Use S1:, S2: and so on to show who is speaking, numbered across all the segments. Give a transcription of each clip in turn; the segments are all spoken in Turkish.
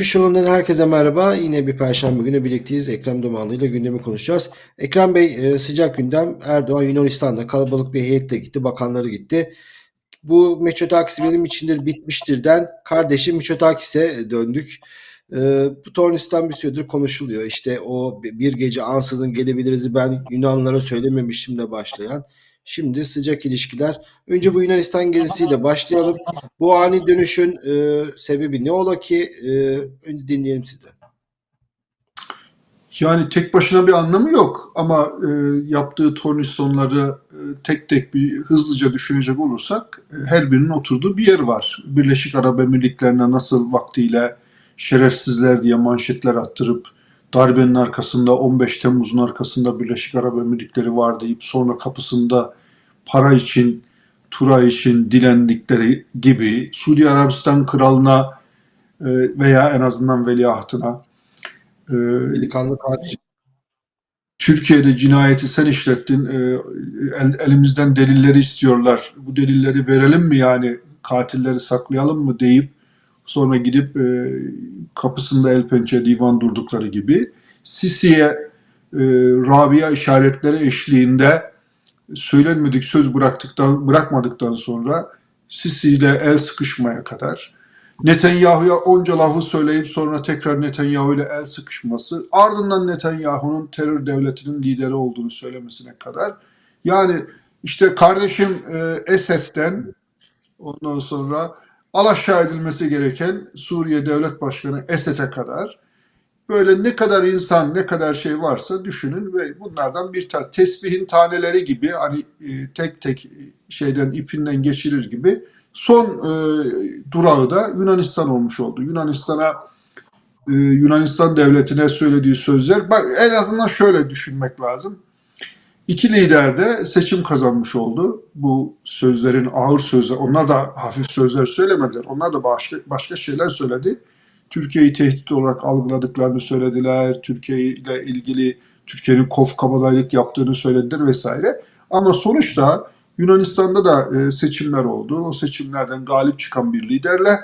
S1: Çıkış yolundan herkese merhaba. Yine bir perşembe günü birlikteyiz. Ekrem Dumanlı ile gündemi konuşacağız. Ekrem Bey e, sıcak gündem. Erdoğan Yunanistan'da kalabalık bir heyetle gitti. Bakanları gitti. Bu Mitsotakis benim içindir bitmiştirden kardeşim Mitsotakis'e döndük. E, bu Tornistan bir süredir konuşuluyor. İşte o bir gece ansızın gelebiliriz ben Yunanlara söylememiştim de başlayan. Şimdi sıcak ilişkiler. Önce bu Yunanistan gezisiyle başlayalım. Bu ani dönüşün e, sebebi ne ola ki? E, önce dinleyelim sizden.
S2: Yani tek başına bir anlamı yok ama e, yaptığı tornisonları e, tek tek bir hızlıca düşünecek olursak e, her birinin oturduğu bir yer var. Birleşik Arap Emirlikleri'ne nasıl vaktiyle şerefsizler diye manşetler attırıp darbenin arkasında 15 Temmuz'un arkasında Birleşik Arap Emirlikleri var deyip sonra kapısında para için, tura için dilendikleri gibi Suudi Arabistan kralına e, veya en azından veliahtına e,
S1: Delikanlı katil.
S2: Türkiye'de cinayeti sen işlettin, e, el- elimizden delilleri istiyorlar. Bu delilleri verelim mi yani katilleri saklayalım mı deyip sonra gidip e, kapısında el pençe divan durdukları gibi Sisi'ye e, Rabia işaretleri eşliğinde söylenmedik söz bıraktıktan bırakmadıktan sonra Sisi ile el sıkışmaya kadar Netanyahu'ya onca lafı söyleyip sonra tekrar Netanyahu ile el sıkışması, ardından Netanyahu'nun terör devletinin lideri olduğunu söylemesine kadar. Yani işte kardeşim e, Esed'den ondan sonra alaşağı edilmesi gereken Suriye Devlet Başkanı Esed'e kadar böyle ne kadar insan, ne kadar şey varsa düşünün ve bunlardan bir tane tesbihin taneleri gibi hani e, tek tek şeyden ipinden geçirir gibi son e, durağı da Yunanistan olmuş oldu. Yunanistan'a e, Yunanistan devletine söylediği sözler bak en azından şöyle düşünmek lazım. İki lider de seçim kazanmış oldu. Bu sözlerin ağır sözler, onlar da hafif sözler söylemediler. Onlar da başka, başka şeyler söyledi. Türkiye'yi tehdit olarak algıladıklarını söylediler. Türkiye ile ilgili Türkiye'nin kof kabadayılık yaptığını söylediler vesaire. Ama sonuçta Yunanistan'da da e, seçimler oldu. O seçimlerden galip çıkan bir liderle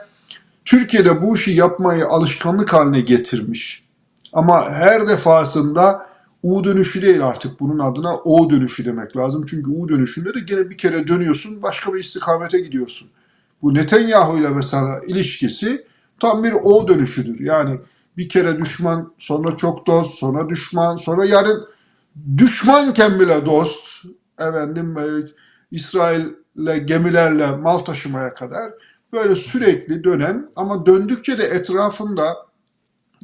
S2: Türkiye'de bu işi yapmayı alışkanlık haline getirmiş. Ama her defasında U dönüşü değil artık bunun adına O dönüşü demek lazım. Çünkü U dönüşünde de gene bir kere dönüyorsun başka bir istikamete gidiyorsun. Bu Netanyahu ile mesela ilişkisi tam bir O dönüşüdür. Yani bir kere düşman, sonra çok dost, sonra düşman, sonra yarın düşmanken bile dost, efendim e, İsrail'le gemilerle mal taşımaya kadar böyle sürekli dönen ama döndükçe de etrafında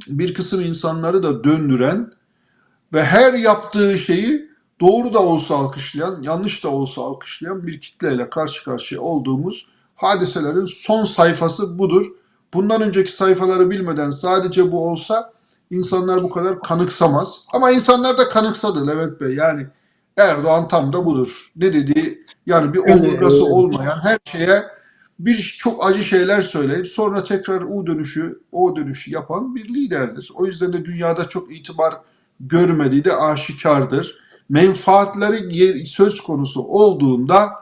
S2: bir kısım insanları da döndüren ve her yaptığı şeyi doğru da olsa alkışlayan, yanlış da olsa alkışlayan bir kitleyle karşı karşıya olduğumuz hadiselerin son sayfası budur. Bundan önceki sayfaları bilmeden sadece bu olsa insanlar bu kadar kanıksamaz. Ama insanlar da kanıksadı Levent Bey. Yani Erdoğan tam da budur. Ne dediği yani bir omurgası olmayan her şeye bir çok acı şeyler söyleyip sonra tekrar U dönüşü, O dönüşü yapan bir liderdir. O yüzden de dünyada çok itibar görmediği de aşikardır. Menfaatleri söz konusu olduğunda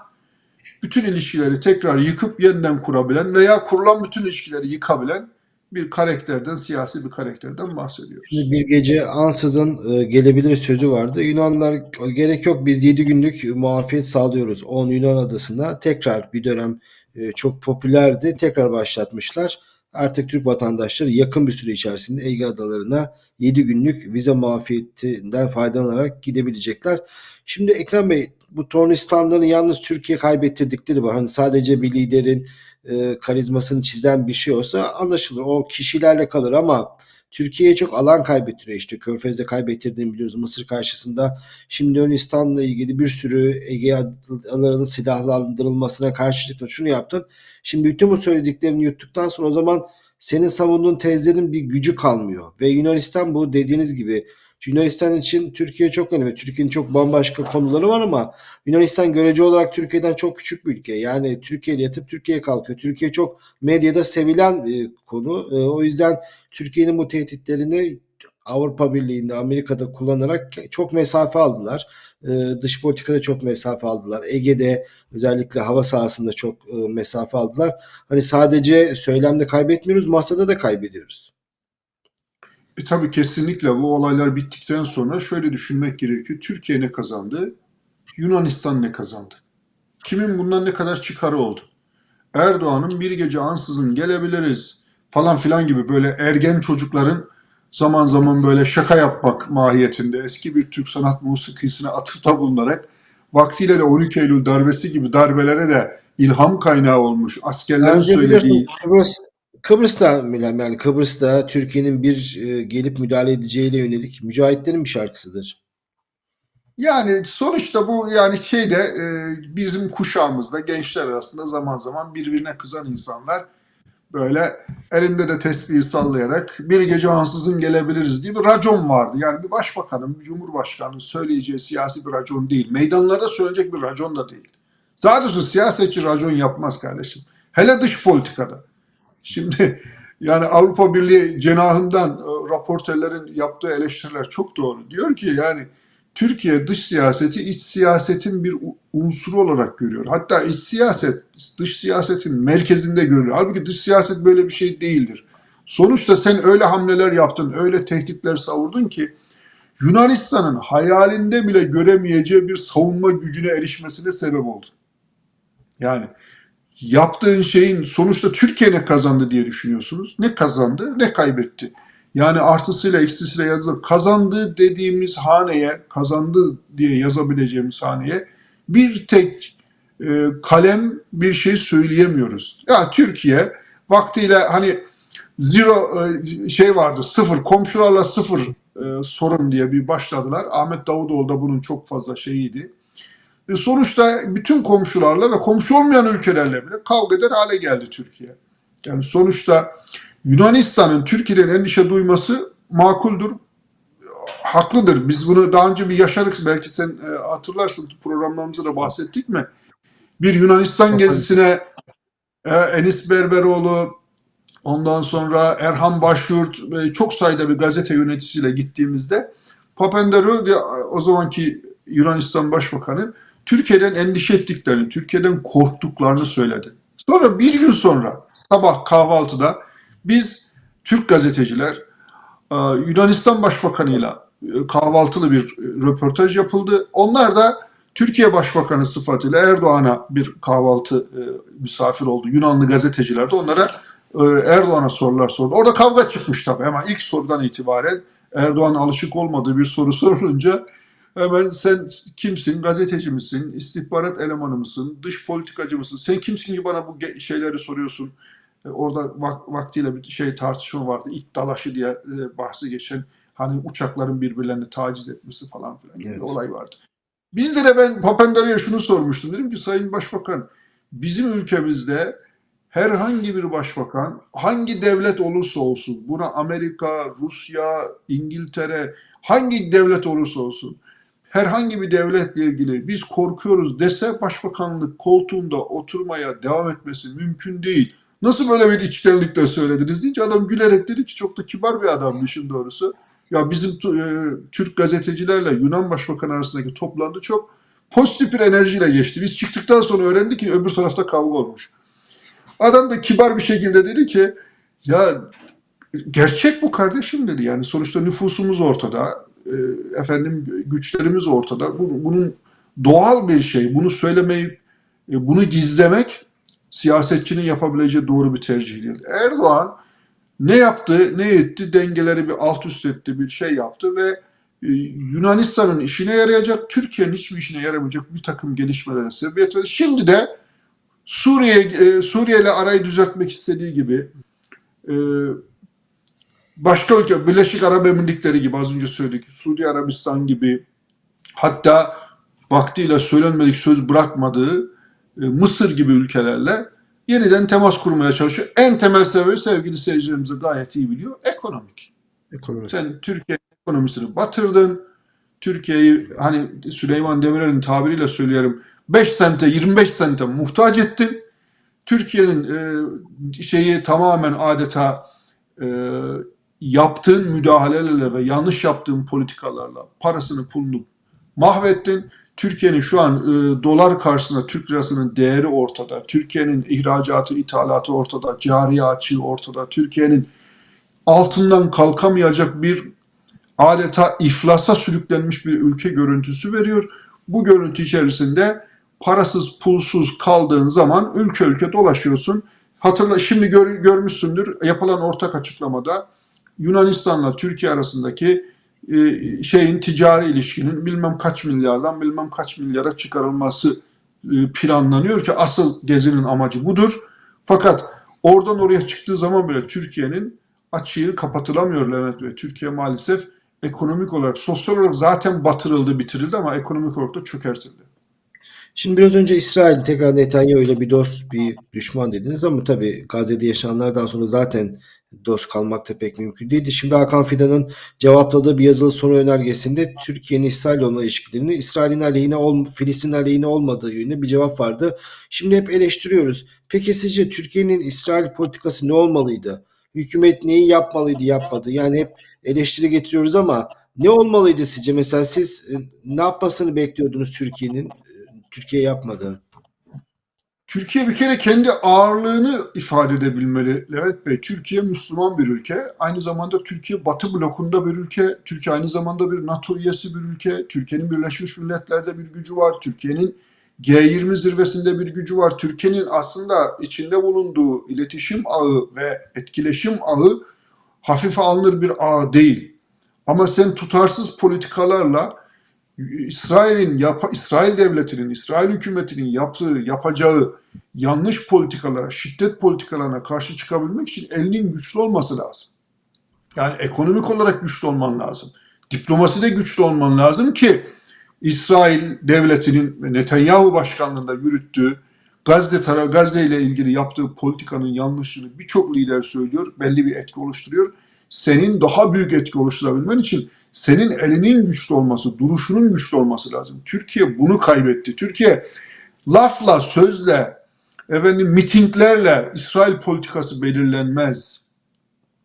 S2: bütün ilişkileri tekrar yıkıp yeniden kurabilen veya kurulan bütün ilişkileri yıkabilen bir karakterden, siyasi bir karakterden bahsediyoruz.
S1: Bir gece ansızın e, gelebilir sözü vardı. Yunanlar gerek yok biz 7 günlük muafiyet sağlıyoruz. 10 Yunan adasında tekrar bir dönem e, çok popülerdi. Tekrar başlatmışlar. Artık Türk vatandaşları yakın bir süre içerisinde Ege adalarına 7 günlük vize muafiyetinden faydalanarak gidebilecekler. Şimdi Ekrem Bey bu Tornistanların yalnız Türkiye kaybettirdikleri var. Hani sadece bir liderin e, karizmasını çizen bir şey olsa anlaşılır. O kişilerle kalır ama Türkiye'ye çok alan kaybettiriyor işte. Körfez'de kaybettirdiğini biliyoruz Mısır karşısında. Şimdi Yunanistan'la ilgili bir sürü Ege adalarının silahlandırılmasına karşılıkla şunu yaptın. Şimdi bütün bu söylediklerini yuttuktan sonra o zaman senin savunduğun tezlerin bir gücü kalmıyor. Ve Yunanistan bu dediğiniz gibi Yunanistan için Türkiye çok önemli. Türkiye'nin çok bambaşka konuları var ama Yunanistan görece olarak Türkiye'den çok küçük bir ülke. Yani Türkiye yatıp Türkiye'ye kalkıyor. Türkiye çok medyada sevilen bir konu. E, o yüzden Türkiye'nin bu tehditlerini Avrupa Birliği'nde, Amerika'da kullanarak çok mesafe aldılar. E, dış politikada çok mesafe aldılar. Ege'de özellikle hava sahasında çok e, mesafe aldılar. Hani sadece söylemde kaybetmiyoruz, masada da kaybediyoruz.
S2: E, tabii kesinlikle bu olaylar bittikten sonra şöyle düşünmek gerekiyor. Türkiye ne kazandı? Yunanistan ne kazandı? Kimin bundan ne kadar çıkarı oldu? Erdoğan'ın bir gece ansızın gelebiliriz falan filan gibi böyle ergen çocukların zaman zaman böyle şaka yapmak mahiyetinde eski bir Türk sanat musikisine atıfta bulunarak vaktiyle de 12 Eylül darbesi gibi darbelere de ilham kaynağı olmuş askerlerin söylediği
S1: Kıbrıs'ta yani Kıbrıs'ta Türkiye'nin bir e, gelip müdahale edeceğiyle yönelik mücahitlerin bir şarkısıdır.
S2: Yani sonuçta bu yani şeyde e, bizim kuşağımızda gençler arasında zaman zaman birbirine kızan insanlar böyle elinde de tesbihi sallayarak bir gece ansızın gelebiliriz diye bir racon vardı. Yani bir başbakanın, bir cumhurbaşkanının söyleyeceği siyasi bir racon değil. Meydanlarda söyleyecek bir racon da değil. Daha doğrusu siyasetçi racon yapmaz kardeşim. Hele dış politikada. Şimdi yani Avrupa Birliği cenahından e, raporterlerin yaptığı eleştiriler çok doğru. Diyor ki yani Türkiye dış siyaseti iç siyasetin bir unsuru olarak görüyor. Hatta iç siyaset dış siyasetin merkezinde görüyor. Halbuki dış siyaset böyle bir şey değildir. Sonuçta sen öyle hamleler yaptın, öyle tehditler savurdun ki Yunanistan'ın hayalinde bile göremeyeceği bir savunma gücüne erişmesine sebep oldu. Yani yaptığın şeyin sonuçta Türkiye ne kazandı diye düşünüyorsunuz. Ne kazandı ne kaybetti. Yani artısıyla eksisiyle yazılır. Kazandı dediğimiz haneye, kazandı diye yazabileceğimiz haneye bir tek e, kalem bir şey söyleyemiyoruz. Ya Türkiye vaktiyle hani zero e, şey vardı sıfır komşularla sıfır e, sorun diye bir başladılar. Ahmet Davutoğlu da bunun çok fazla şeyiydi. E, sonuçta bütün komşularla ve komşu olmayan ülkelerle bile kavga eder hale geldi Türkiye. Yani sonuçta Yunanistan'ın Türkiye'den endişe duyması makuldür, haklıdır. Biz bunu daha önce bir yaşadık. Belki sen e, hatırlarsın programlarımızda da bahsettik mi? Bir Yunanistan gezisine e, Enis Berberoğlu, ondan sonra Erhan Başyurt çok sayıda bir gazete yöneticisiyle gittiğimizde diye o zamanki Yunanistan Başbakanı Türkiye'den endişe ettiklerini, Türkiye'den korktuklarını söyledi. Sonra bir gün sonra sabah kahvaltıda biz Türk gazeteciler e, Yunanistan Başbakanı'yla e, kahvaltılı bir e, röportaj yapıldı. Onlar da Türkiye Başbakanı sıfatıyla Erdoğan'a bir kahvaltı misafir oldu. Yunanlı gazeteciler de onlara Erdoğan'a sorular sordu. Orada kavga çıkmış tabii. Hemen ilk sorudan itibaren Erdoğan alışık olmadığı bir soru sorulunca hemen sen kimsin, gazeteci misin, istihbarat elemanı mısın, dış politikacı mısın, sen kimsin ki bana bu şeyleri soruyorsun. E, Orada vak- vaktiyle bir şey tartışma vardı. İt dalaşı diye e, bahsi geçen hani uçakların birbirlerini taciz etmesi falan filan gibi bir
S1: Evet.
S2: olay vardı. Bizde de ben Papandreou'ya şunu sormuştum. Dedim ki Sayın Başbakan bizim ülkemizde herhangi bir başbakan hangi devlet olursa olsun buna Amerika, Rusya, İngiltere hangi devlet olursa olsun herhangi bir devletle ilgili biz korkuyoruz dese başbakanlık koltuğunda oturmaya devam etmesi mümkün değil. Nasıl böyle bir içtenlikle söylediniz deyince adam gülerek dedi ki çok da kibar bir adamdı işin doğrusu. Ya bizim e, Türk gazetecilerle Yunan Başbakanı arasındaki toplantı çok pozitif bir enerjiyle geçti. Biz çıktıktan sonra öğrendik ki öbür tarafta kavga olmuş. Adam da kibar bir şekilde dedi ki ya gerçek bu kardeşim dedi. Yani sonuçta nüfusumuz ortada. E, efendim güçlerimiz ortada. Bu, bunun doğal bir şey. Bunu söylemeyi, e, bunu gizlemek siyasetçinin yapabileceği doğru bir tercih değil. Erdoğan ne yaptı, ne etti, dengeleri bir alt üst etti, bir şey yaptı ve e, Yunanistan'ın işine yarayacak, Türkiye'nin hiçbir işine yaramayacak bir takım gelişmelere sebebiyet verdi. Şimdi de Suriye Suriye ile arayı düzeltmek istediği gibi başka ülke Birleşik Arap Emirlikleri gibi az önce söyledik, Suudi Arabistan gibi hatta vaktiyle söylenmedik söz bırakmadığı e, Mısır gibi ülkelerle yeniden temas kurmaya çalışıyor. En temel sebebi sevgili seyircilerimiz de gayet iyi biliyor. Ekonomik.
S1: Ekonomik.
S2: Sen Türkiye ekonomisini batırdın. Türkiye'yi hani Süleyman Demirel'in tabiriyle söylüyorum 5 sente 25 sente muhtaç ettin. Türkiye'nin e, şeyi tamamen adeta e, yaptığın müdahalelerle ve yanlış yaptığın politikalarla parasını pulunu mahvettin. Türkiye'nin şu an e, dolar karşısında Türk lirasının değeri ortada. Türkiye'nin ihracatı, ithalatı ortada. Cari açığı ortada. Türkiye'nin altından kalkamayacak bir adeta iflasa sürüklenmiş bir ülke görüntüsü veriyor. Bu görüntü içerisinde parasız pulsuz kaldığın zaman ülke ülke dolaşıyorsun. Hatırla şimdi gör, görmüşsündür yapılan ortak açıklamada Yunanistan'la Türkiye arasındaki e, şeyin ticari ilişkinin bilmem kaç milyardan bilmem kaç milyara çıkarılması e, planlanıyor ki asıl gezinin amacı budur. Fakat oradan oraya çıktığı zaman bile Türkiye'nin açığı kapatılamıyor Levent Bey. Türkiye maalesef ekonomik olarak, sosyal olarak zaten batırıldı, bitirildi ama ekonomik olarak da çökertildi.
S1: Şimdi biraz önce İsrail tekrar Netanyahu ile bir dost, bir düşman dediniz ama tabii Gazze'de yaşananlardan sonra zaten dost kalmak da pek mümkün değildi. Şimdi Hakan Fidan'ın cevapladığı bir yazılı soru önergesinde Türkiye'nin İsrail olan ilişkilerini İsrail'in aleyhine, ol, Filistin aleyhine olmadığı yönünde bir cevap vardı. Şimdi hep eleştiriyoruz. Peki sizce Türkiye'nin İsrail politikası ne olmalıydı? Hükümet neyi yapmalıydı, yapmadı? Yani hep eleştiri getiriyoruz ama ne olmalıydı sizce? Mesela siz e, ne yapmasını bekliyordunuz Türkiye'nin? E, Türkiye yapmadı.
S2: Türkiye bir kere kendi ağırlığını ifade edebilmeli Levent Bey. Türkiye Müslüman bir ülke. Aynı zamanda Türkiye Batı blokunda bir ülke. Türkiye aynı zamanda bir NATO üyesi bir ülke. Türkiye'nin Birleşmiş Milletler'de bir gücü var. Türkiye'nin G20 zirvesinde bir gücü var. Türkiye'nin aslında içinde bulunduğu iletişim ağı ve etkileşim ağı hafife alınır bir ağ değil. Ama sen tutarsız politikalarla İsrail'in İsrail devletinin, İsrail hükümetinin yaptığı, yapacağı yanlış politikalara, şiddet politikalarına karşı çıkabilmek için elinin güçlü olması lazım. Yani ekonomik olarak güçlü olman lazım. Diplomaside güçlü olman lazım ki İsrail devletinin Netanyahu başkanlığında yürüttüğü Gazze tara Gazze ile ilgili yaptığı politikanın yanlışını birçok lider söylüyor, belli bir etki oluşturuyor. Senin daha büyük etki oluşturabilmen için senin elinin güçlü olması, duruşunun güçlü olması lazım. Türkiye bunu kaybetti. Türkiye lafla, sözle, efendim mitinglerle İsrail politikası belirlenmez.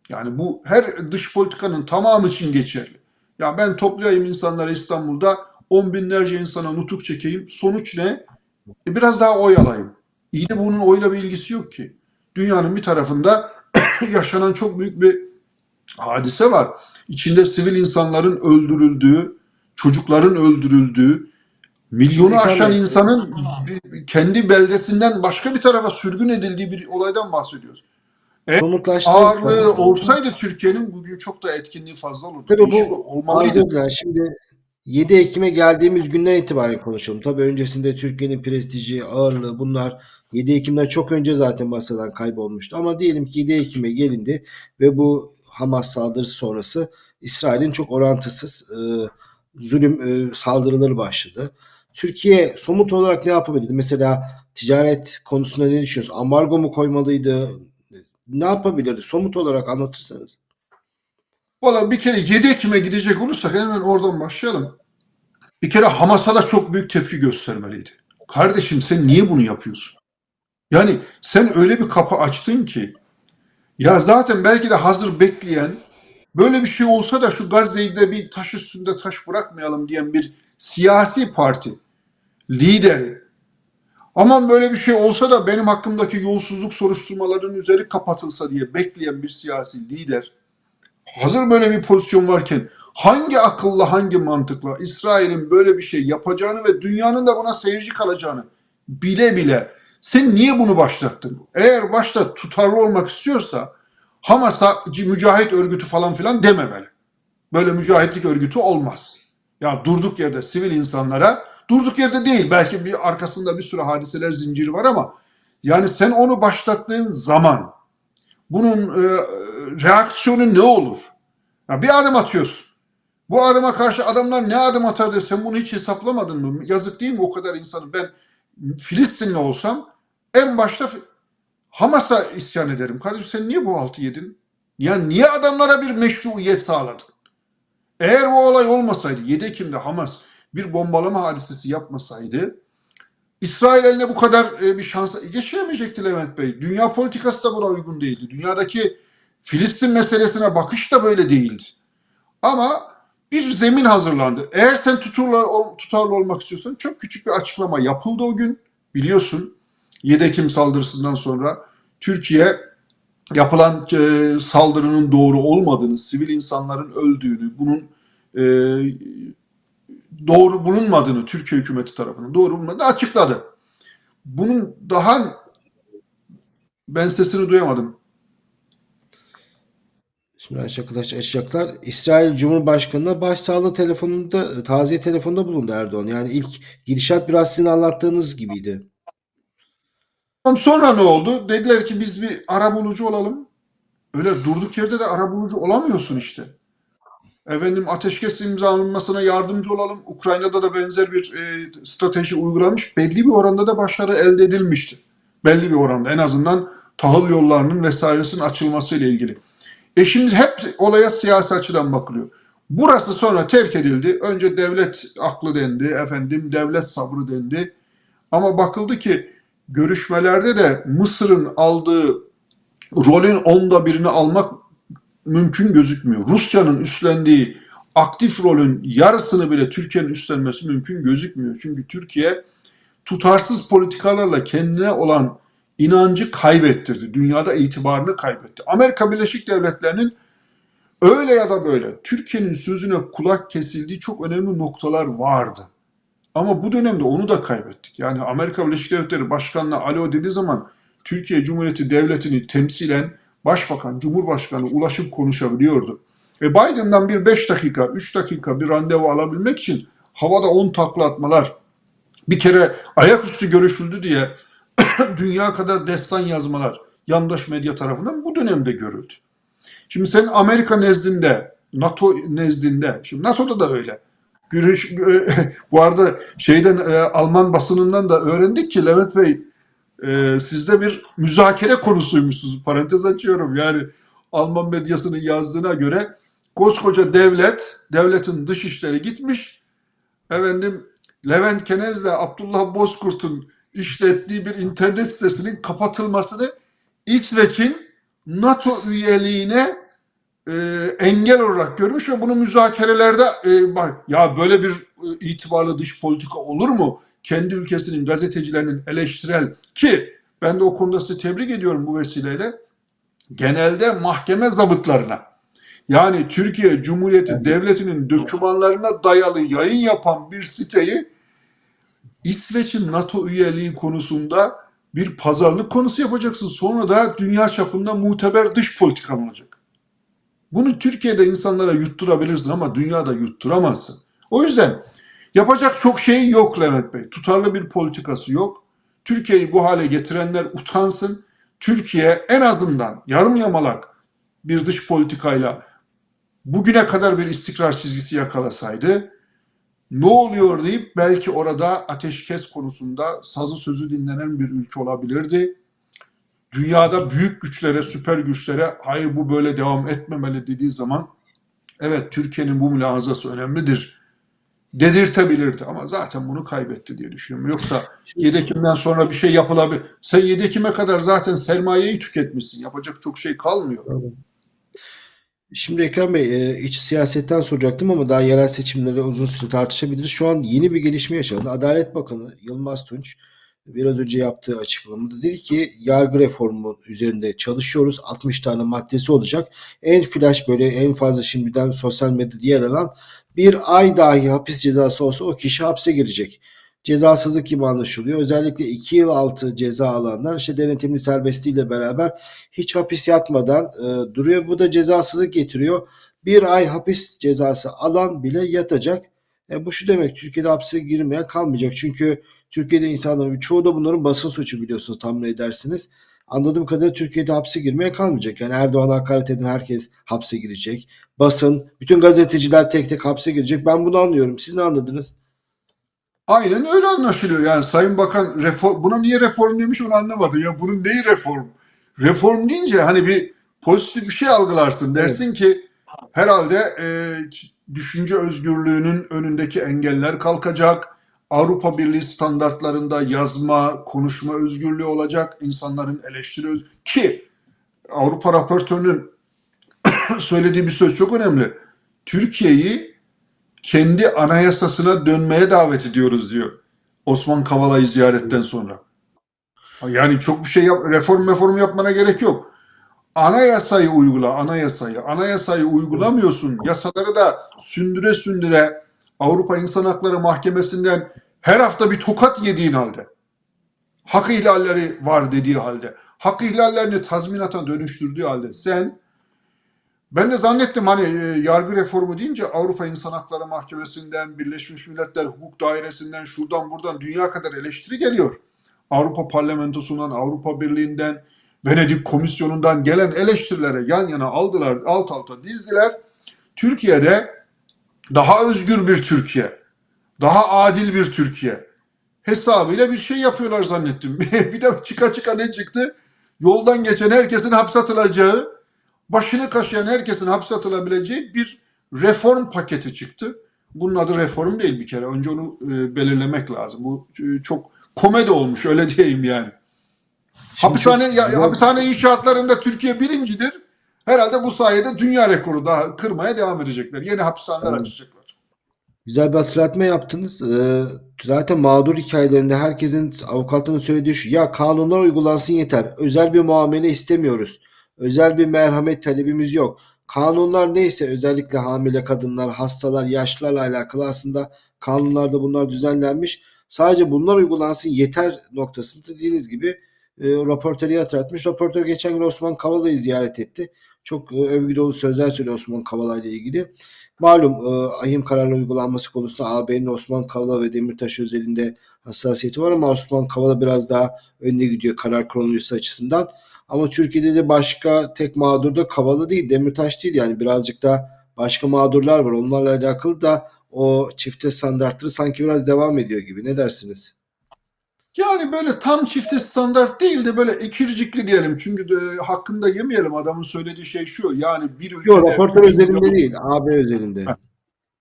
S2: Yani bu her dış politikanın tamamı için geçerli. Ya ben toplayayım insanları İstanbul'da, on binlerce insana nutuk çekeyim. Sonuç ne? E biraz daha oy alayım. İyi de bunun oyla bir ilgisi yok ki. Dünyanın bir tarafında yaşanan çok büyük bir hadise var. İçinde sivil insanların öldürüldüğü, çocukların öldürüldüğü, milyonu aşan insanın kendi beldesinden başka bir tarafa sürgün edildiği bir olaydan bahsediyoruz.
S1: Somutlaştı.
S2: Ağırlığı olsaydı Türkiye'nin bugün çok da etkinliği fazla olurdu.
S1: Tabii bu
S2: olmalıydı.
S1: Şimdi 7 Ekim'e geldiğimiz günden itibaren konuşalım. Tabii öncesinde Türkiye'nin prestiji, ağırlığı bunlar 7 Ekim'den çok önce zaten masadan kaybolmuştu. Ama diyelim ki 7 Ekim'e gelindi ve bu Hamas saldırısı sonrası İsrail'in çok orantısız e, zulüm e, saldırıları başladı. Türkiye somut olarak ne yapabilirdi? Mesela ticaret konusunda ne düşünüyorsunuz? Ambargo mu koymalıydı? Ne yapabilirdi? Somut olarak anlatırsanız.
S2: Valla bir kere 7 Ekim'e gidecek olursak hemen oradan başlayalım. Bir kere Hamas'a da çok büyük tepki göstermeliydi. Kardeşim sen niye bunu yapıyorsun? Yani sen öyle bir kapı açtın ki ya zaten belki de hazır bekleyen böyle bir şey olsa da şu Gazze'yi de bir taş üstünde taş bırakmayalım diyen bir siyasi parti lideri. Aman böyle bir şey olsa da benim hakkımdaki yolsuzluk soruşturmalarının üzeri kapatılsa diye bekleyen bir siyasi lider hazır böyle bir pozisyon varken hangi akılla hangi mantıkla İsrail'in böyle bir şey yapacağını ve dünyanın da buna seyirci kalacağını bile bile sen niye bunu başlattın? Eğer başta tutarlı olmak istiyorsa Hamas'a mücahit örgütü falan filan dememeli. Böyle mücahitlik örgütü olmaz. Ya durduk yerde sivil insanlara durduk yerde değil belki bir arkasında bir sürü hadiseler zinciri var ama yani sen onu başlattığın zaman bunun e, reaksiyonu ne olur? Ya bir adım atıyorsun. Bu adıma karşı adamlar ne adım atar diye sen bunu hiç hesaplamadın mı? Yazık değil mi o kadar insanı? Ben Filistinli olsam en başta Hamas'a isyan ederim. Kardeşim sen niye bu altı yedin? Yani niye adamlara bir meşruiyet sağladın? Eğer bu olay olmasaydı 7 Ekim'de Hamas bir bombalama hadisesi yapmasaydı İsrail eline bu kadar e, bir şans geçiremeyecekti Levent Bey. Dünya politikası da buna uygun değildi. Dünyadaki Filistin meselesine bakış da böyle değildi. Ama bir zemin hazırlandı. Eğer sen tutarlı, tutarlı olmak istiyorsan çok küçük bir açıklama yapıldı o gün. Biliyorsun 7 Ekim saldırısından sonra Türkiye yapılan e, saldırının doğru olmadığını, sivil insanların öldüğünü, bunun e, doğru bulunmadığını Türkiye hükümeti tarafından doğru bulunmadığını açıkladı. Bunun daha ben sesini duyamadım.
S1: Şimdi arkadaş açacaklar. İsrail Cumhurbaşkanı'na başsağlığı telefonunda, taziye telefonunda bulundu Erdoğan. Yani ilk gidişat biraz sizin anlattığınız gibiydi.
S2: Sonra ne oldu? Dediler ki biz bir ara bulucu olalım. Öyle durduk yerde de ara bulucu olamıyorsun işte. Efendim ateşkes imzalanmasına yardımcı olalım. Ukrayna'da da benzer bir e, strateji uygulanmış. Belli bir oranda da başarı elde edilmişti. Belli bir oranda en azından tahıl yollarının vesairesinin açılması ile ilgili. E şimdi hep olaya siyasi açıdan bakılıyor. Burası sonra terk edildi. Önce devlet aklı dendi, efendim devlet sabrı dendi. Ama bakıldı ki görüşmelerde de Mısır'ın aldığı rolün onda birini almak mümkün gözükmüyor. Rusya'nın üstlendiği aktif rolün yarısını bile Türkiye'nin üstlenmesi mümkün gözükmüyor. Çünkü Türkiye tutarsız politikalarla kendine olan inancı kaybettirdi. Dünyada itibarını kaybetti. Amerika Birleşik Devletleri'nin öyle ya da böyle Türkiye'nin sözüne kulak kesildiği çok önemli noktalar vardı. Ama bu dönemde onu da kaybettik. Yani Amerika Birleşik Devletleri Başkanı'na alo dediği zaman Türkiye Cumhuriyeti Devleti'ni temsilen Başbakan, Cumhurbaşkanı ulaşıp konuşabiliyordu. E Biden'dan bir 5 dakika, 3 dakika bir randevu alabilmek için havada 10 takla atmalar, bir kere ayaküstü görüşüldü diye dünya kadar destan yazmalar yandaş medya tarafından bu dönemde görüldü. Şimdi sen Amerika nezdinde, NATO nezdinde, şimdi NATO'da da öyle. Görüş, bu arada şeyden e, Alman basınından da öğrendik ki Levent Bey e, sizde bir müzakere konusuymuşsunuz. Parantez açıyorum. Yani Alman medyasının yazdığına göre koskoca devlet, devletin dışişleri gitmiş. Efendim Levent Kenez'le Abdullah Bozkurt'un işlettiği bir internet sitesinin kapatılmasını İsveç'in NATO üyeliğine e, engel olarak görmüş ve bunu müzakerelerde e, bak ya böyle bir e, itibarlı dış politika olur mu? Kendi ülkesinin gazetecilerinin eleştirel ki ben de o konuda sizi tebrik ediyorum bu vesileyle. Genelde mahkeme zabıtlarına yani Türkiye Cumhuriyeti Devleti'nin dokümanlarına dayalı yayın yapan bir siteyi İsveç'in NATO üyeliği konusunda bir pazarlık konusu yapacaksın. Sonra da dünya çapında muteber dış politikan olacak. Bunu Türkiye'de insanlara yutturabilirsin ama dünyada yutturamazsın. O yüzden yapacak çok şey yok Levent Bey. Tutarlı bir politikası yok. Türkiye'yi bu hale getirenler utansın. Türkiye en azından yarım yamalak bir dış politikayla bugüne kadar bir istikrar çizgisi yakalasaydı ne oluyor deyip belki orada ateşkes konusunda sazı sözü dinlenen bir ülke olabilirdi. Dünyada büyük güçlere, süper güçlere hayır bu böyle devam etmemeli dediği zaman evet Türkiye'nin bu mülahazası önemlidir dedirtebilirdi ama zaten bunu kaybetti diye düşünüyorum. Yoksa 7 Ekim'den sonra bir şey yapılabilir. Sen 7 Ekim'e kadar zaten sermayeyi tüketmişsin. Yapacak çok şey kalmıyor.
S1: Şimdi Ekrem Bey e, iç siyasetten soracaktım ama daha yerel seçimleri uzun süre tartışabiliriz. Şu an yeni bir gelişme yaşandı. Adalet Bakanı Yılmaz Tunç biraz önce yaptığı açıklamada dedi ki yargı reformu üzerinde çalışıyoruz. 60 tane maddesi olacak. En flash böyle en fazla şimdiden sosyal medyada yer alan bir ay dahi hapis cezası olsa o kişi hapse girecek. Cezasızlık gibi anlaşılıyor. Özellikle 2 yıl altı ceza alanlar işte denetimli serbestliğiyle beraber hiç hapis yatmadan e, duruyor. Bu da cezasızlık getiriyor. Bir ay hapis cezası alan bile yatacak. E, bu şu demek Türkiye'de hapse girmeye kalmayacak. Çünkü Türkiye'de insanların çoğu da bunların basın suçu biliyorsunuz tahmin edersiniz. Anladığım kadarıyla Türkiye'de hapse girmeye kalmayacak. Yani Erdoğan'a hakaret eden herkes hapse girecek. Basın, bütün gazeteciler tek tek hapse girecek. Ben bunu anlıyorum. Siz ne anladınız?
S2: Aynen öyle anlaşılıyor. Yani Sayın Bakan reform, buna niye reform demiş onu anlamadım. Ya bunun neyi reform? Reform deyince hani bir pozitif bir şey algılarsın. Dersin ki herhalde e, düşünce özgürlüğünün önündeki engeller kalkacak. Avrupa Birliği standartlarında yazma, konuşma özgürlüğü olacak. insanların eleştiri öz ki Avrupa raportörünün söylediği bir söz çok önemli. Türkiye'yi kendi anayasasına dönmeye davet ediyoruz diyor. Osman Kavala'yı ziyaretten sonra. Yani çok bir şey yap, reform reform yapmana gerek yok. anayasayı uygula, anayasayı. Anayasayı uygulamıyorsun. Yasaları da sündüre sündüre Avrupa İnsan Hakları Mahkemesi'nden her hafta bir tokat yediğin halde, hak ihlalleri var dediği halde, hak ihlallerini tazminata dönüştürdüğü halde sen ben de zannettim hani e, yargı reformu deyince Avrupa İnsan Hakları Mahkemesi'nden, Birleşmiş Milletler Hukuk Dairesi'nden, şuradan buradan dünya kadar eleştiri geliyor. Avrupa Parlamentosu'ndan, Avrupa Birliği'nden, Venedik Komisyonu'ndan gelen eleştirilere yan yana aldılar, alt alta dizdiler. Türkiye'de daha özgür bir Türkiye, daha adil bir Türkiye hesabıyla bir şey yapıyorlar zannettim. bir de çıka çıka ne çıktı? Yoldan geçen herkesin hapse atılacağı, başını kaşıyan herkesin hapse atılabileceği bir reform paketi çıktı. Bunun adı reform değil bir kere. Önce onu e, belirlemek lazım. Bu e, çok komedi olmuş öyle diyeyim yani.
S1: Şimdi
S2: Hapishane,
S1: çok
S2: ya, hapishane inşaatlarında Türkiye birincidir. Herhalde bu sayede dünya rekoru daha kırmaya devam edecekler. Yeni hapishaneler
S1: Evet.
S2: açacaklar.
S1: Güzel bir hatırlatma yaptınız. Ee, zaten mağdur hikayelerinde herkesin avukatının söylediği şu. Ya kanunlar uygulansın yeter. Özel bir muamele istemiyoruz. Özel bir merhamet talebimiz yok. Kanunlar neyse özellikle hamile kadınlar, hastalar, yaşlılarla alakalı aslında kanunlarda bunlar düzenlenmiş. Sadece bunlar uygulansın yeter noktasında dediğiniz gibi e, raportörü hatırlatmış. Raportör geçen gün Osman Kavala'yı ziyaret etti. Çok e, övgü dolu sözler söylüyor Osman Kavala ile ilgili. Malum e, ahim kararı uygulanması konusunda AB'nin Osman Kavala ve Demirtaş özelinde hassasiyeti var ama Osman Kavala biraz daha önde gidiyor karar kronolojisi açısından. Ama Türkiye'de de başka tek mağdur da Kavala değil, Demirtaş değil yani birazcık da başka mağdurlar var. Onlarla alakalı da o çifte standartları sanki biraz devam ediyor gibi. Ne dersiniz?
S2: Yani böyle tam çifte standart değil de böyle ikircikli diyelim. Çünkü de hakkında yemeyelim. Adamın söylediği şey şu. Yani bir ülkede
S1: Yok raportör özelinde değil, AB özelinde.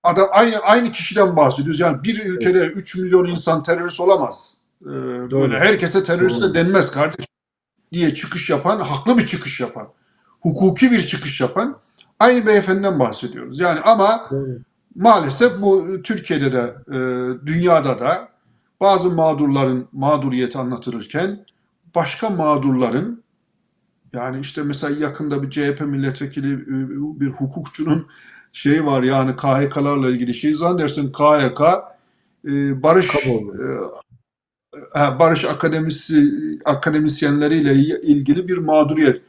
S2: Adam aynı aynı kişiden bahsediyoruz. Yani bir ülkede 3 milyon insan terörist olamaz. Ee, böyle herkese terörist de
S1: Doğru.
S2: denmez kardeşim diye çıkış yapan, haklı bir çıkış yapan, hukuki bir çıkış yapan aynı beyefendiden bahsediyoruz. Yani ama Maalesef bu e, Türkiye'de de e, dünyada da bazı mağdurların mağduriyeti anlatılırken başka mağdurların yani işte mesela yakında bir CHP milletvekili e, bir hukukçunun şeyi var yani KHK'larla ilgili şey zannedersin KHK e, barış
S1: Kamuoyu.
S2: e, barış akademisi akademisyenleriyle ilgili bir mağduriyet.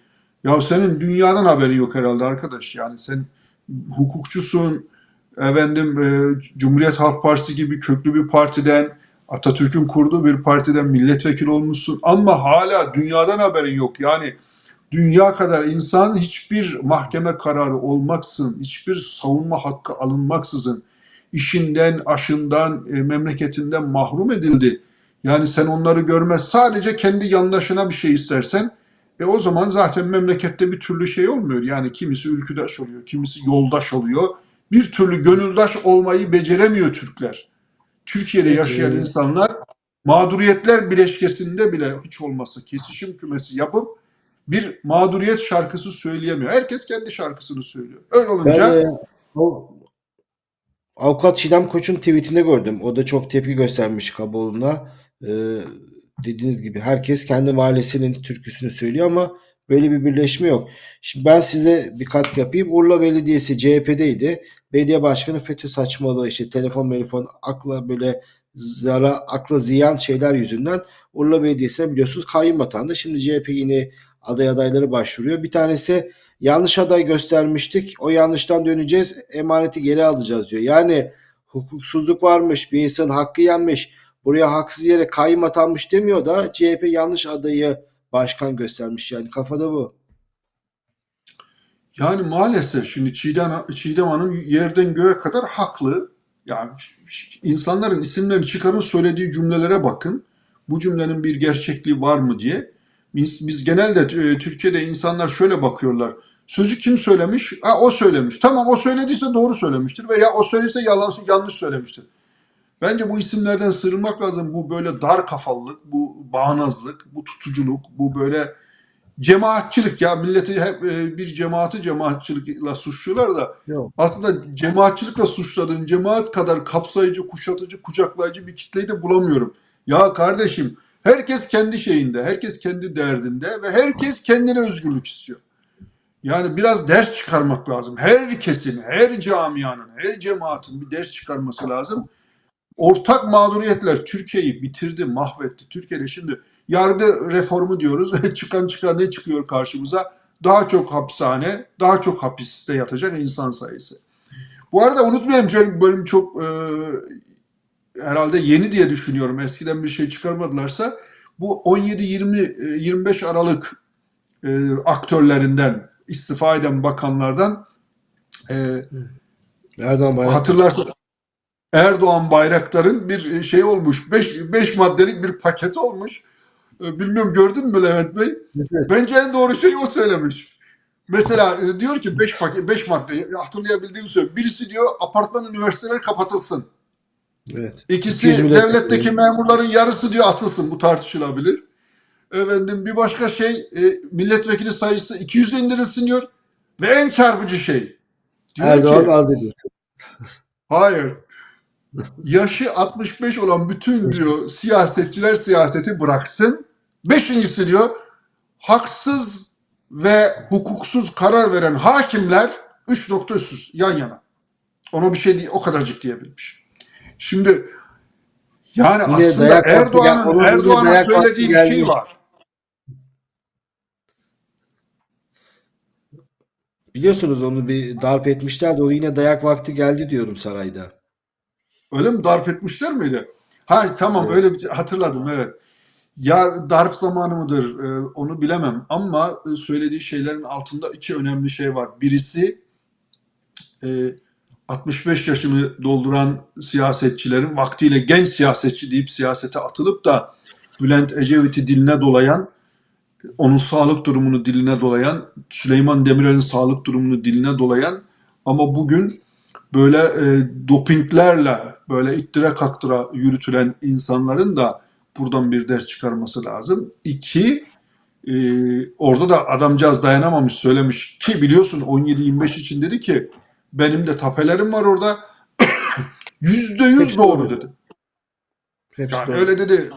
S2: Ya senin dünyadan haberin yok herhalde arkadaş. Yani sen hukukçusun, efendim e, Cumhuriyet Halk Partisi gibi köklü bir partiden, Atatürk'ün kurduğu bir partiden milletvekili olmuşsun ama hala dünyadan haberin yok. Yani dünya kadar insan hiçbir mahkeme kararı olmaksızın, hiçbir savunma hakkı alınmaksızın işinden, aşından, e, memleketinden mahrum edildi. Yani sen onları görmez sadece kendi yandaşına bir şey istersen e o zaman zaten memlekette bir türlü şey olmuyor. Yani kimisi ülküdaş oluyor, kimisi yoldaş oluyor. Bir türlü gönüldaş olmayı beceremiyor Türkler. Türkiye'de yaşayan insanlar mağduriyetler bileşkesinde bile hiç olmazsa kesişim kümesi yapıp bir mağduriyet şarkısı söyleyemiyor. Herkes kendi şarkısını söylüyor. Öyle
S1: Ben
S2: olunca
S1: e, o Avukat Çiğdem Koç'un tweetinde gördüm. O da çok tepki göstermiş Kaboğlu'na. Ee, dediğiniz gibi herkes kendi mahallesinin türküsünü söylüyor ama böyle bir birleşme yok. Şimdi ben size bir katkı yapayım. Urla Belediyesi CHP'deydi. Belediye başkanı FETÖ saçmalığı işte telefon telefon akla böyle zara akla ziyan şeyler yüzünden Urla Belediyesi'ne biliyorsunuz kayyum atandı. Şimdi CHP yine aday adayları başvuruyor. Bir tanesi yanlış aday göstermiştik. O yanlıştan döneceğiz. Emaneti geri alacağız diyor. Yani hukuksuzluk varmış. Bir insanın hakkı yenmiş. Buraya haksız yere kayyum atanmış demiyor da CHP yanlış adayı başkan göstermiş. Yani kafada bu.
S2: Yani maalesef şimdi Çiğdem, Çiğdem Hanım yerden göğe kadar haklı. Yani insanların isimlerini çıkarın söylediği cümlelere bakın. Bu cümlenin bir gerçekliği var mı diye. Biz, biz genelde e, Türkiye'de insanlar şöyle bakıyorlar. Sözü kim söylemiş? Ha, o söylemiş. Tamam o söylediyse doğru söylemiştir veya o söylediyse yalan, yanlış söylemiştir. Bence bu isimlerden sıyrılmak lazım. Bu böyle dar kafalılık, bu bağnazlık, bu tutuculuk, bu böyle cemaatçilik ya milleti hep e, bir cemaati cemaatçilikle suçluyorlar da
S1: Yok.
S2: aslında cemaatçilikle suçladığın cemaat kadar kapsayıcı, kuşatıcı, kucaklayıcı bir kitleyi de bulamıyorum. Ya kardeşim herkes kendi şeyinde, herkes kendi derdinde ve herkes kendine özgürlük istiyor. Yani biraz ders çıkarmak lazım. Herkesin, her camianın, her cemaatin bir ders çıkarması lazım. Ortak mağduriyetler Türkiye'yi bitirdi, mahvetti. Türkiye'de şimdi yargı reformu diyoruz. çıkan çıkan ne çıkıyor karşımıza? Daha çok hapishane, daha çok hapiste yatacak insan sayısı. Bu arada unutmayalım benim, benim çok e, herhalde yeni diye düşünüyorum. Eskiden bir şey çıkarmadılarsa bu 17-20-25 Aralık e, aktörlerinden, istifa eden bakanlardan e,
S1: Erdoğan Bayraktar.
S2: hatırlarsanız Erdoğan Bayraktar'ın bir şey olmuş. 5 maddelik bir paket olmuş. E, Bilmiyorum gördün mü Levent Bey?
S1: Evet.
S2: Bence en doğru şeyi o söylemiş. Mesela e, diyor ki 5 paket 5 madde hatırlayabildiğimi söylüyorum. Birisi diyor apartman üniversiteler kapatılsın.
S1: Evet.
S2: İkisi
S1: 200 millet-
S2: devletteki memurların yarısı diyor atılsın. Bu tartışılabilir. Efendim bir başka şey e, milletvekili sayısı 200 indirilsin diyor. Ve en çarpıcı şey. Diyor
S1: Erdoğan
S2: ki
S1: az edilsin.
S2: hayır. Yaşı 65 olan bütün diyor siyasetçiler siyaseti bıraksın. Beşincisi diyor haksız ve hukuksuz karar veren hakimler üç nokta üstsüz yan yana. Ona bir şey değil, o kadarcık diyebilmiş. Şimdi yani
S1: Yine
S2: aslında Erdoğan'ın
S1: vakti
S2: söylediği bir şey var.
S1: Biliyorsunuz onu bir darp etmişler de o yine dayak vakti geldi diyorum sarayda.
S2: Öyle mi darp etmişler miydi? Ha tamam
S1: Evet.
S2: öyle bir hatırladım evet. Ya darp zamanı mıdır e, onu bilemem ama e, söylediği şeylerin altında iki önemli şey var. Birisi e, 65 yaşını dolduran siyasetçilerin vaktiyle genç siyasetçi deyip siyasete atılıp da Bülent Ecevit'i diline dolayan, onun sağlık durumunu diline dolayan, Süleyman Demirel'in sağlık durumunu diline dolayan ama bugün böyle e, dopinglerle böyle ittire kaktıra yürütülen insanların da buradan bir ders çıkarması lazım. İki, e, orada da adamcağız dayanamamış söylemiş ki biliyorsun 17-25 için dedi ki benim de tapelerim var orada yüzde yüz doğru
S1: doğru.
S2: dedi.
S1: Hepsi
S2: Yani
S1: doğru.
S2: öyle dedi.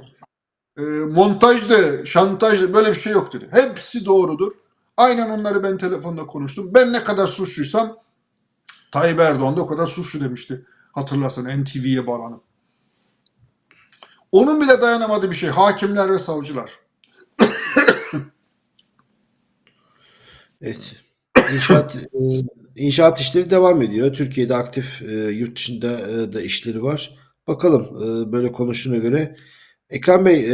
S2: E, montajdı, şantajdı böyle bir şey yok dedi. Hepsi doğrudur. Aynen onları ben telefonda konuştum. Ben ne kadar suçluysam Tayyip Erdoğan da o kadar suçlu demişti. Hatırlarsan NTV'ye bağlanıp. Onun bile dayanamadığı bir şey. Hakimler ve savcılar.
S1: Evet. İnşaat e, inşaat işleri devam ediyor. Türkiye'de aktif, e, yurt dışında e, da işleri var. Bakalım böyle konuştuğuna göre. Ekrem Bey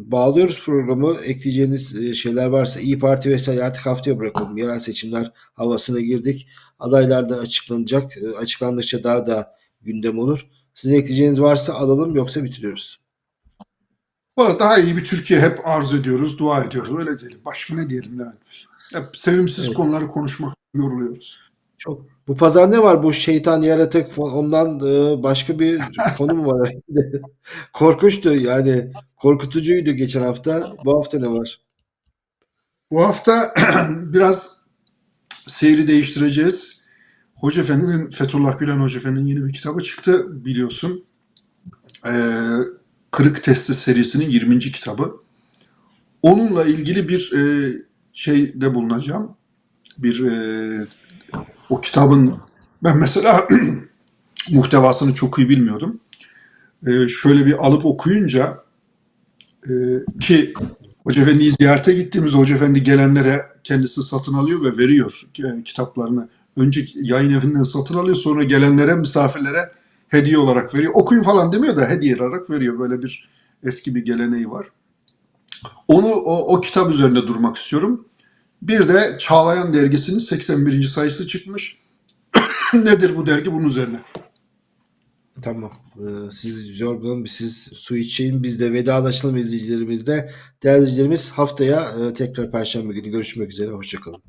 S1: bağlıyoruz programı. Ekleyeceğiniz şeyler varsa İyi Parti vesaire artık haftaya bırakalım. Yerel seçimler havasına girdik. Adaylar da açıklanacak. Açıklandıkça daha da gündem olur. Sizin ekleyeceğiniz varsa alalım yoksa bitiriyoruz.
S2: Valla daha iyi bir Türkiye hep arzu ediyoruz, dua ediyoruz. Öyle diyelim. Başka ne diyelim Levent Bey? Hep sevimsiz
S1: Evet.
S2: konuları konuşmak yoruluyoruz.
S1: Çok. Bu pazar ne var? Bu şeytan yaratık ondan e, başka bir konu mu var? Korkunçtu yani. Korkutucuydu geçen hafta. Bu hafta ne var?
S2: Bu hafta biraz seyri değiştireceğiz. Hoca Efendi'nin, Fethullah Gülen Hoca Efendi'nin yeni bir kitabı çıktı biliyorsun. Ee, Kırık Testi serisinin 20. kitabı. Onunla ilgili bir e, şeyde bulunacağım. Bir e, o kitabın ben mesela muhtevasını çok iyi bilmiyordum. Ee, şöyle bir alıp okuyunca e, ki Hoca Efendi'yi ziyarete gittiğimiz Hoca Efendi gelenlere kendisi satın alıyor ve veriyor e, kitaplarını. Önce yayın evinden satın alıyor sonra gelenlere misafirlere hediye olarak veriyor. Okuyun falan demiyor da hediye olarak veriyor. Böyle bir eski bir geleneği var. Onu o, o kitap üzerinde durmak istiyorum. Bir de Çağlayan dergisinin 81. sayısı çıkmış. Nedir bu dergi? Bunun üzerine.
S1: Tamam. Ee, siz yorgunun, siz su için, biz de vedalaşalım izleyicilerimizle. Değerli izleyicilerimiz haftaya e, tekrar Perşembe günü görüşmek üzere. Hoşçakalın.